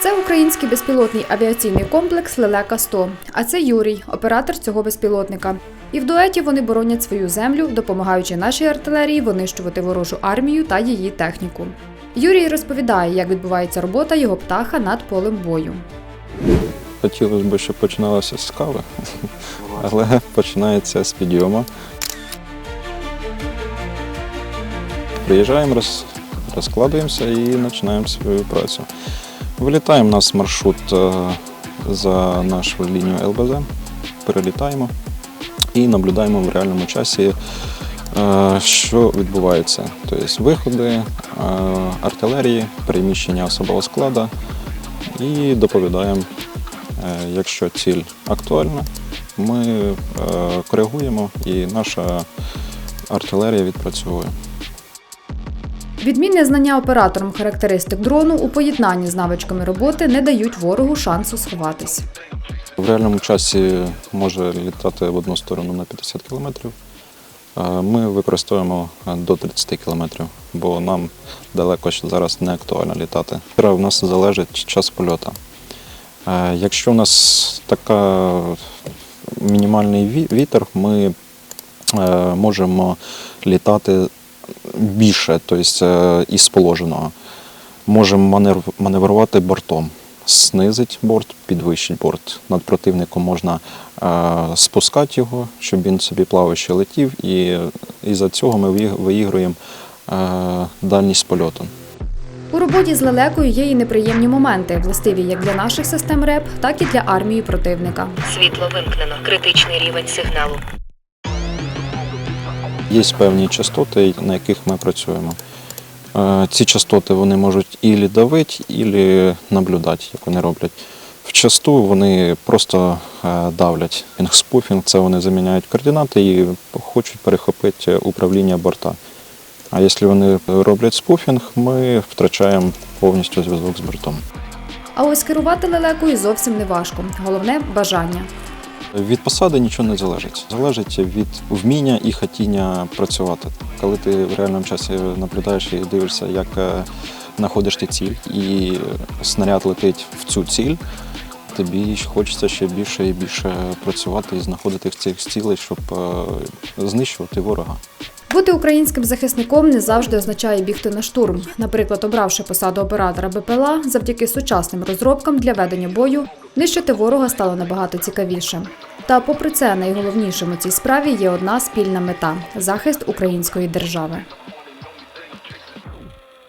Це український безпілотний авіаційний комплекс Лелека 100 А це Юрій, оператор цього безпілотника. І в дуеті вони боронять свою землю, допомагаючи нашій артилерії винищувати ворожу армію та її техніку. Юрій розповідає, як відбувається робота його птаха над полем бою. Хотілося б, щоб починалося з кави, але починається з підйому. Приїжджаємо, розкладуємося і починаємо свою працю. Вилітаємо у нас маршрут е, за нашу лінію ЛБЗ, перелітаємо і наблюдаємо в реальному часі, е, що відбувається. Тобто виходи е, артилерії, переміщення особового складу і доповідаємо Якщо ціль актуальна, ми коригуємо і наша артилерія відпрацьовує. Відмінне знання оператором характеристик дрону у поєднанні з навичками роботи не дають ворогу шансу сховатись. В реальному часі може літати в одну сторону на 50 км. Ми використовуємо до 30 км, бо нам далеко зараз не актуально літати. У нас залежить час польоту. Якщо у нас така мінімальний вітер, ми е, можемо літати більше, тобто е, із положеного. Можемо маневр- маневрувати бортом. Знизить борт, підвищить борт. Над противником можна е, спускати його, щоб він собі плаваючи летів, і із-за цього ми виігруємо е, дальність польоту. У роботі з лелекою є і неприємні моменти, властиві як для наших систем РЕП, так і для армії противника. Світло вимкнено. Критичний рівень сигналу. Є певні частоти, на яких ми працюємо. Е, Ці частоти вони можуть ілі давити, ілі наблюдати, як вони роблять. В часту вони просто е, давлять. Спуфінг це вони заміняють координати і хочуть перехопити управління борта. А якщо вони роблять спуфінг, ми втрачаємо повністю зв'язок з бортом. А ось керувати лелекою зовсім не важко. Головне бажання. Від посади нічого не залежить. Залежить від вміння і хотіння працювати. Коли ти в реальному часі наблюдаєш і дивишся, як е, знаходиш ти ціль, і снаряд летить в цю ціль, тобі хочеться ще більше і більше працювати і знаходити в цих цілей, щоб е, знищувати ворога. Бути українським захисником не завжди означає бігти на штурм. Наприклад, обравши посаду оператора БПЛА, завдяки сучасним розробкам для ведення бою, нищити ворога стало набагато цікавіше. Та, попри це, найголовнішим у цій справі є одна спільна мета захист української держави.